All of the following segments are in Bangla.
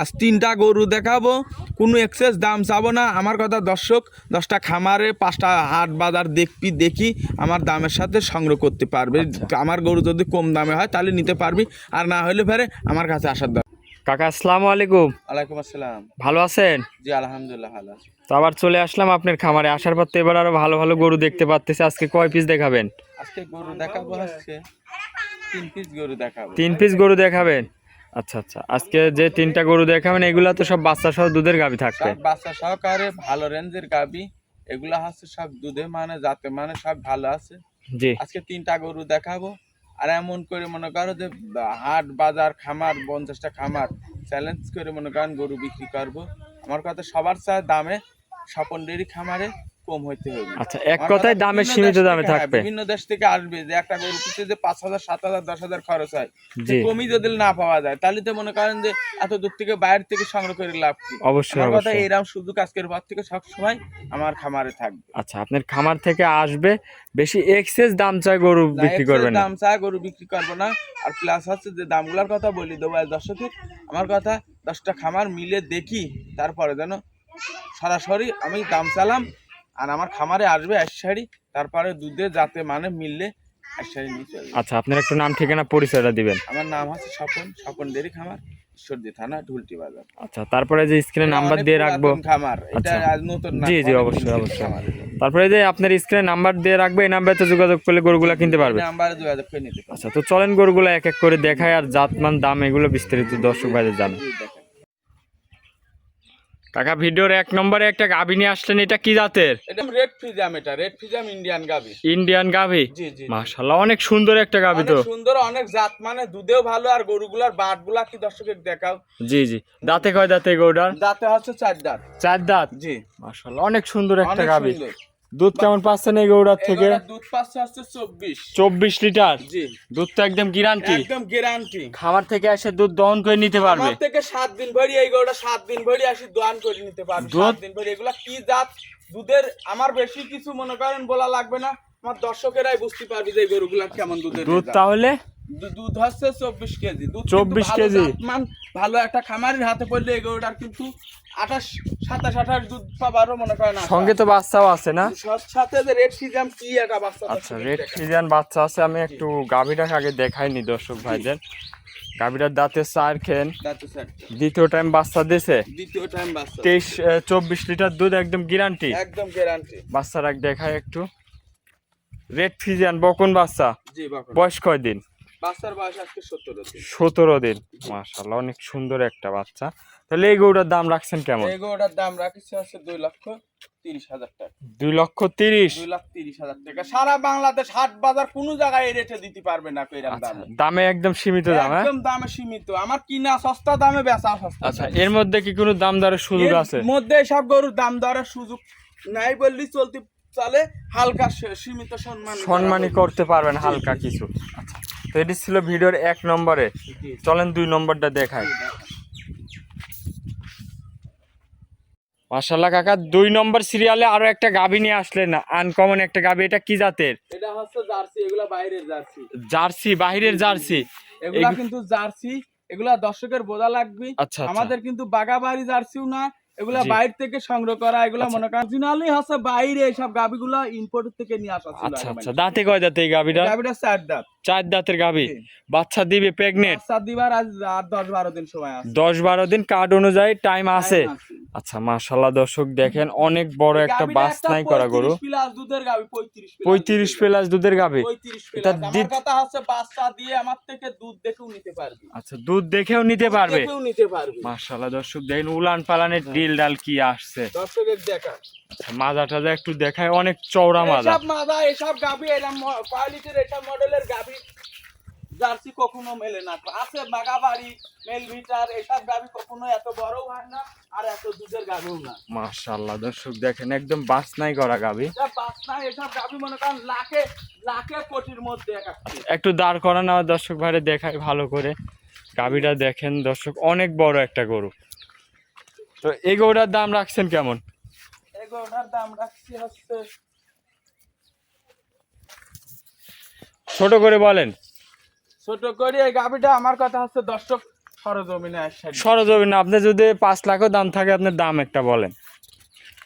আজ তিনটা গরু দেখাবো কোনো এক্সেস দাম চাবো না। আমার কথা দর্শক দশটা খামারে পাঁচটা হাট বাজার দেখবি দেখি আমার দামের সাথে সংগ্রহ করতে পারবে। আমার গরু যদি কম দামে হয় তাহলে নিতে পারবি। আর না হলে ফেরে আমার কাছে আসার দরকার। কাকা আসসালামু আলাইকুম। ওয়ালাইকুম আসসালাম। ভালো আছেন? জি আলহামদুলিল্লাহ ভালো আছি। তো আবার চলে আসলাম আপনার খামারে। আসার পর তো এবার আরও ভালো ভালো গরু দেখতে পাচ্তেছি আজকে কয় পিস দেখাবেন? আজকে গরু দেখাবো তিন পিস গরু দেখাবো। তিন পিস গরু দেখাবেন? আচ্ছা আচ্ছা। আজকে যে তিনটা গরু দেখাবেন এগুলা তো সব বাচ্চা সহ দুধের গাভি থাকবে। বাচ্চা সহকারে ভালো রেঞ্জের গাবি। এগুলা হচ্ছে সব দুধে মানে জাতে মানে সব ভালো আছে। জি। আজকে তিনটা গরু দেখাবো। আর এমন করে মনে করো যে হাট বাজার খামার পঞ্চাশটা খামার চ্যালেঞ্জ করে মনে করেন গরু বিক্রি করব। আমার কথা সবার চায় দামে স্বপন ডেরি খামারে কম হইতে হবে। আচ্ছা এক কথায় দামে সীমিত দামে হ্যাঁ, থাকবে। বিভিন্ন দেশ থেকে আসবে যে একটা গরু পিছু যে পাঁচ হাজার সাত হাজার দশ হাজার খরচ হয়। কমই যদি না পাওয়া যায় তাহলে তো মনে করেন যে এত দূর থেকে বাইরে থেকে সংগ্রহ করে লাভ কি? অবশ্যই আমার কথা এরকম সুযোগ আজকের পর থেকে সবসময় আমার খামারে থাকবে। আচ্ছা আপনার খামার থেকে আসবে বেশি এক্সেস দাম চাই গরু বিক্রি করবেন দাম চা গরু বিক্রি করব না। আর প্লাস হচ্ছে যে দামগুলোর কথা বলি দেবো আজ দর্শকে আমার কথা দশটা খামার মিলে দেখি তারপরে যেন সরাসরি আমি দাম চালাম আর আমার খামারে আসবে আশাড়ি তারপরে দুধে যাতে মানে মিললে নিয়ে আচ্ছা আপনার একটু নাম ঠিকানা পরিচয়টা দিবেন। আমার নাম হচ্ছে স্বপন স্বপন ডেরি খামার ঈশ্বরদী থানা ঢুলটি বাজার। আচ্ছা তারপরে যে স্ক্রিনে নাম্বার দিয়ে রাখব। পুরাতন খামার এটা আচ্ছা। আজ নতুন জি, জি, অবশ্যই, অবশ্যই। তারপরে যে আপনার স্ক্রিনে নাম্বার দিয়ে রাখব এই নাম্বারে যোগাযোগ করলে গরুগুলা কিনতে পারবে। নাম্বারে যোগাযোগ করে নিতে আচ্ছা তো চলেন গরুগুলো এক এক করে দেখায় আর জাতমান দাম এগুলো বিস্তারিত দর্শক ভাইদের জানো। কাকা ভিডিওর এক নম্বরে একটা গাভী নিয়ে আসলেন এটা কি জাতের? এটা রেড ফিজাম এটা রেড ফিজাম ইন্ডিয়ান গাবি। ইন্ডিয়ান গাভী জি অনেক সুন্দর একটা গাভী তো। সুন্দর অনেক জাত মানে দুধেও ভালো আর গরুগুলার বাটগুলা কি দর্শকের দেখাও? জি জি। দাঁতে কয় দাঁতে গরুটার? দাঁতে হচ্ছে চার দাঁত। চার দাঁত? জি। মাশাল্লাহ অনেক সুন্দর একটা গাভী দুধ কেমন পাচ্ছেন এই গরুটার থেকে? দুধ পাচ্ছে চব্বিশ। চব্বিশ লিটার? জি। দুধ তো একদম গ্যারান্টি একদম গ্যারান্টি খামার থেকে এসে দুধ দহন করে নিতে পারবে। থেকে সাত দিন ভরি এই গরুটা সাত দিন ভরি আসি দোয়ান করে নিতে পারবে? সাত দিন ভরি। এগুলা কি জাত? দুধের আমার বেশি কিছু মনে করেন বলা লাগবে না। আমার দর্শকেরাই বুঝতে পারবে যে এই গরুগুলা কেমন দুধের দুধ তাহলে? দুধ হচ্ছে চব্বিশ কেজি। দুধ 24 কেজি। জাতমান, ভালো একটা খামারের হাতে পড়লে এই গরুটার কিন্তু আঠাশ সাতাশ আঠাশ দুধ পাবারও মনে করেন। সঙ্গে তো বাচ্চাও আছে না? সাথে যে রেড সিজাম কি একটা বাচ্চা আচ্ছা রেড ফ্রিজিয়ান বাচ্চা আছে আমি একটু গাভীটাকে আগে দেখাইনি দর্শক ভাইদের। গাভীটার দাঁতে চার খেন। দ্বিতীয় টাইম বাচ্চা দিছে। দ্বিতীয় টাইম বাচ্চা। তেইশ চব্বিশ লিটার দুধ একদম গ্যারান্টি একদম গ্যারান্টি বাচ্চারা দেখায় একটু। রেড ফিজিয়ান বকুন বাচ্চা। বয়স কয় দিন বাচ্চার বয়স আজকে সত্তর দিন। সতেরো দিন মাশাল্লাহ অনেক সুন্দর একটা বাচ্চা। তাহলে এই গরুটার দাম রাখছেন কেমন? এই গরুটার দাম রাখিছে হচ্ছে দুই লক্ষ তিরিশ হাজার টাকা। দুই লক্ষ তিরিশ? দুই লাখ তিরিশ হাজার টাকা। সারা বাংলাদেশ হাট বাজার কোনো জায়গায় এই রেটে দিতে পারবে না কইরাম আচ্ছা দামে। দামে একদম সীমিত দাম হ্যাঁ? একদম দামে সীমিত। আমার কিনা সস্তা দামে বেচা সস্তা আচ্ছা এর মধ্যে কি কোনো দাম দরের সুযোগ আছে? মধ্যে সব গরুর দাম দরের সুযোগ নাই বললি চলতে চলে। হালকা সীমিত সম্মান সম্মানই করতে পারবেন হালকা কিছু। আচ্ছা তো এটি ছিল ভিডিওর এক নম্বরে। চলেন দুই নম্বরটা দেখাই। মাশাল্লাহ কাকা দুই নম্বর সিরিয়ালে আরও একটা গাভী নিয়ে আসলেন। আনকমন একটা গাভী এটা কি জাতের? এটা হচ্ছে জার্সি এগুলা বাইরের জার্সি। জার্সি বাহিরের জার্সি। এগুলা কিন্তু জার্সি এগুলা দর্শকের বোঝা লাগবে। আচ্ছা আচ্ছা। আমাদের কিন্তু বাগাবাড়ি জার্সিও না এগুলা বাইরে থেকে সংগ্রহ করা এগুলা আচ্ছা। মনে করেন অরিজিনালি হচ্ছে বাইরে এইসব গাবিগুলা ইম্পোর্ট থেকে নিয়ে আসা ছিল আচ্ছা আচ্ছা। দাঁতে কয় দাঁতে এই গাভীটা? গাবিটা চার দাঁত। চার দাঁতের জি। বাচ্চা দিবে প্রেগনেন্ট বাচ্চা দিবার আজ আর দশ বারো দিন সময় আছে। দশ বারো দিন কার্ড অনুযায়ী টাইম আছে? আচ্ছা মাশাল্লাহ দর্শক দেখেন অনেক বড় একটা গাভীটা বাসনাই করা গরু। 35 প্লাস দুধের গাবি 35 প্লাস পঁয়ত্রিশ প্লাস দুধের 35 এটা প্লাস। আমার কথা হচ্ছে বাচ্চা দিয়ে আমার থেকে দুধ দেখেও নিতে পারবি। আচ্ছা দুধ দেখেও নিতে পারবে। দেখেও নিতে পারবি। মাশাল্লাহ দর্শক দেখেন উলান পালানের ডিল ডাল কি আসছে? মাজা টাজা একটু দেখায় অনেক চওড়া মাজা। এসব মাদা এসব গাবি এরকম কোয়ালিটির এসব মডেলের গাবি জার্সি কখনো মেলে না। আছে বাগাবাড়ি মেল ভিটার এসব গাবি কখনো এত বড়ও হয় না আর এত দুধের গাবিও না। মাশাল্লাহ দর্শক দেখেন একদম বাসনাই করা গাভী। এসব বাচ্চা এসব গাবি মনে করেন লাখে লাখে কোটির মধ্যে একটু। দাঁড় করান দর্শক ভাইরে দেখায় ভালো করে। গাভীটা দেখেন দর্শক অনেক বড় একটা গরু। তো এই গরুটার দাম রাখছেন কেমন? দাম রাখছি হচ্ছে ছোট করে বলেন। ছোট করে এই গাবিটা আমার কথা হচ্ছে দর্শক সরজমিনে সরজমিন আপনি যদি পাঁচ লাখও দাম থাকে আপনার দাম একটা বলেন।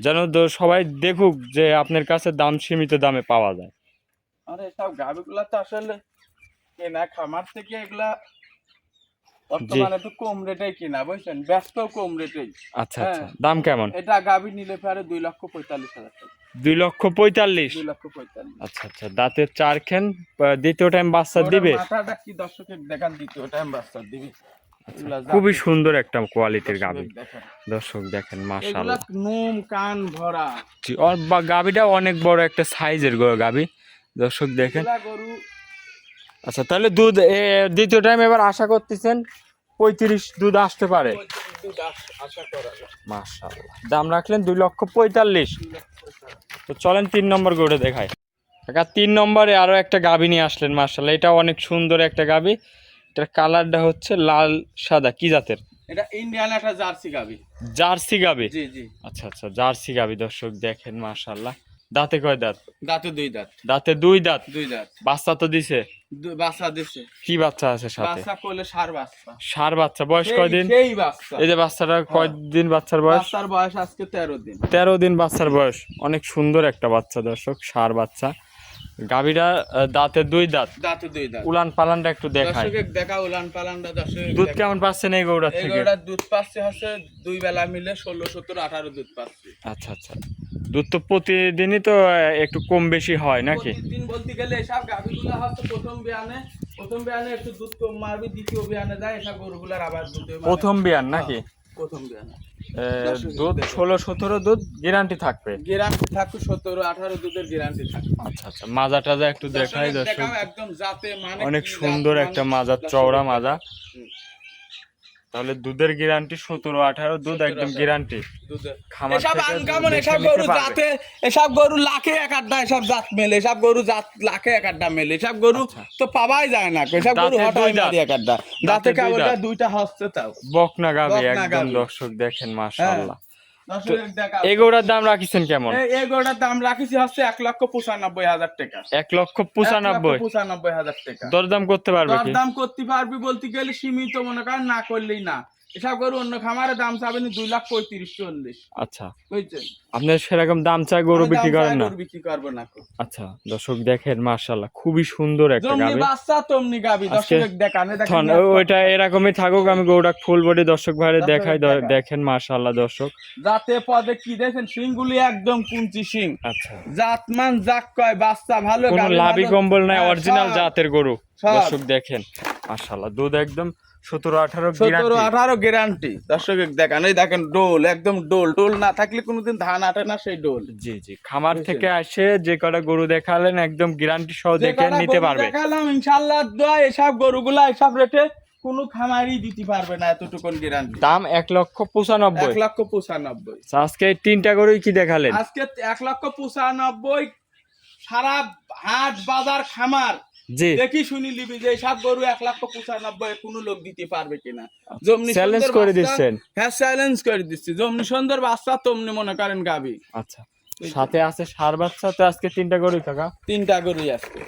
যেন সবাই দেখুক যে আপনার কাছে দাম সীমিত দামে পাওয়া যায়। আরে সব গাভিগুলা তো আসলে কেনা খামার থেকে এগুলা বর্তমানে তো কম রেটেই কিনা বুঝছেন? ব্যস্ত কম রেটেই। আচ্ছা হ্যাঁ। আচ্ছা দাম কেমন? এটা গাভি নিলে পরে দুই লক্ষ পঁয়তাল্লিশ হাজার টাকা। দুই লক্ষ পঁয়তাল্লিশ? আচ্ছা আচ্ছা। দাঁতের চার খেন দ্বিতীয় টাইম বাচ্চা দিবে? মাথাটা কি দর্শকের দেখান দ্বিতীয় টাইম বাচ্চা দিবি? যা- খুবই সুন্দর একটা কোয়ালিটির গাবি দর্শক দেখেন মাশাআল্লাহ। নুম কান ভরা। বা- গাবিটা অনেক বড় একটা সাইজের গাবি দর্শক দেখেন। গরু আচ্ছা তাহলে দুধ দ্বিতীয় টাইম এবার আশা করতেছেন পঁয়ত্রিশ দুধ আসতে পারে? মাশাআল্লাহ। দাম রাখলেন দুই লক্ষ পঁয়তাল্লিশ। তো চলেন তিন নম্বর গরুটা দেখাই। কাকা তিন নম্বরে আরও একটা গাবি নিয়ে আসলেন মার্শাল্লাহ এটা অনেক সুন্দর একটা গাবি এটার কালারটা হচ্ছে লাল সাদা। কি জাতের? এটা ইন্ডিয়ান একটা জার্সি গাভি। জার্সি গাবি জি জি। আচ্ছা আচ্ছা জার্সি গাবি দর্শক দেখেন মার্শাল্লাহ দাঁতে কয় দাঁত? দাঁতে দুই দাঁত। দাঁতে দুই দাঁত? দুই দাঁত। বাচ্চা তো দিছে? বাচ্চা দিছে। কি বাচ্চা আছে সাথে? বাচ্চা করলে সার বাচ্চা। সার বাচ্চা। বয়স কয়দিন? সেই বাচ্চা। এই যে বাচ্চাটা কয়দিন বাচ্চার বয়স? বাচ্চার বয়স আজকে তেরো দিন। তেরো দিন বাচ্চার বয়স। অনেক সুন্দর একটা বাচ্চা দর্শক সার বাচ্চা। গাভীরা দাঁতে দুই দাঁত। দাঁতে দুই দাঁত। উলান পালানটা একটু দেখায় দর্শকের দেখা উলান পালানটা দর্শক দুধ কেমন পাচ্ছেন এই গৌড়ার থেকে? এগুলোটা দুধ পাচ্ছে হচ্ছে দুই বেলা মিলে ষোলো সতেরো আঠারো দুধ পাচ্ছে। আচ্ছা আচ্ছা। দুধ তো প্রতিদিনই তো একটু কম বেশি হয় নাকি? প্রতিদিন বলতে গেলে এসব গাভিগুলো হচ্ছে প্রথম বিয়ানে প্রথম বিয়ানে একটু দুধ কম মারবি দ্বিতীয় বিয়ানে যায় এসব গরুগুলার আবার দুধ প্রথম বিয়ান নাকি? প্রথম বিয়ানে। দুধ ষোলো সতেরো দুধ গ্যারান্টি থাকবে? গ্যারান্টি থাকবে সতেরো আঠারো দুধের গ্যারান্টি থাকবে। আচ্ছা আচ্ছা মাজা টাজা একটু দেখাই দর্শক। একদম জাতে মানে অনেক সুন্দর মানে একটা মাজা চওড়া মাজা। তাহলে দুধের গ্যারান্টি সতেরো আঠারো দুধ একদম গ্যারান্টি এসব আনকামন এসব গরু জাতে এসব গরু লাখে এক আড্ডা এসব জাত মেলে। এসব গরু জাত লাখে এক আড্ডা মেলে। এসব গরু আচ্ছা। তো পাওয়াই যায় না। এসব গরু হঠাৎ মারি এক আড্ডা দাঁতে দুইটা হচ্ছে তাও। বকনা গাবে একদম দর্শক দেখেন মাশাআল্লাহ। এগোড়ার দাম রাখিছেন কেমন? এই দাম রাখিছি হচ্ছে এক লক্ষ পঁচানব্বই হাজার টাকা। এক লক্ষ পঁচানব্বই? পঁচানব্বই হাজার টাকা। দরদাম করতে পারবে দরদাম দাম করতে পারবি বলতে গেলে সীমিত মনে করেন না করলেই না। এসব গরু অন্য খামারে দাম চাবেন দুই লাখ পঁয়ত্রিশ চল্লিশ। আচ্ছা। বুঝছেন? আপনার সেরকম দাম চাই গরু বিক্রি করেন না? বিক্রি করব না আচ্ছা দর্শক দেখেন মার্শাল্লাহ খুবই সুন্দর একটা গাবি। বাচ্চা তমনি গাবি দর্শক দেখানে ওইটা এরকমই থাকুক আমি গরুটা ফুল বডি দর্শক ভাইরে দেখাই দেখেন। মার্শাল্লাহ দর্শক। যাতে পদে কি দেখেন? সিংগুলি একদম কুঞ্চি সিং আচ্ছা। জাতমান জাক কয় বাচ্চা ভালো কোনো লাভি কম্বল নাই হ্যাঁ, অরিজিনাল জাতের গরু। দর্শক দেখেন। মার্শাল্লাহ দুধ একদম সতেরো আঠারো সতেরো আঠারো গ্যারান্টি দর্শক দেখান এই দেখেন ডোল একদম ডোল। ডোল না থাকলে কোনোদিন ধান আটে না সেই ডোল। জি জি খামার থেকে আসে যে কটা গরু দেখালেন একদম গ্যারান্টি সহ দেখে নিতে পারবে। দেখালাম ইনশাল্লাহ দোয়া এসব গরুগুলা এসব রেটে কোনো খামারই দিতে পারবে না এতটুকুন গ্যারান্টি দাম এক লক্ষ পঁচানব্বই। এক লক্ষ পঁচানব্বই। আচ্ছা, আজকে তিনটা গরুই কি দেখালেন? আজকে এক লক্ষ পঁচানব্বই সারা হাট বাজার খামার। জি। দেখি শুনি লিবি যে সব গরু এক লক্ষ পঁচানব্বই কোনো লোক দিতে পারবে কিনা। জমনি চ্যালেঞ্জ করে দিচ্ছেন। হ্যাঁ চ্যালেঞ্জ করে দিচ্ছি। জমনি সুন্দর বাচ্চা তেমনি মনে করেন গাবি। আচ্ছা সাথে আছে সার বাচ্চা তো আজকে তিনটা গরু থাকা তিনটা গরুই আজকে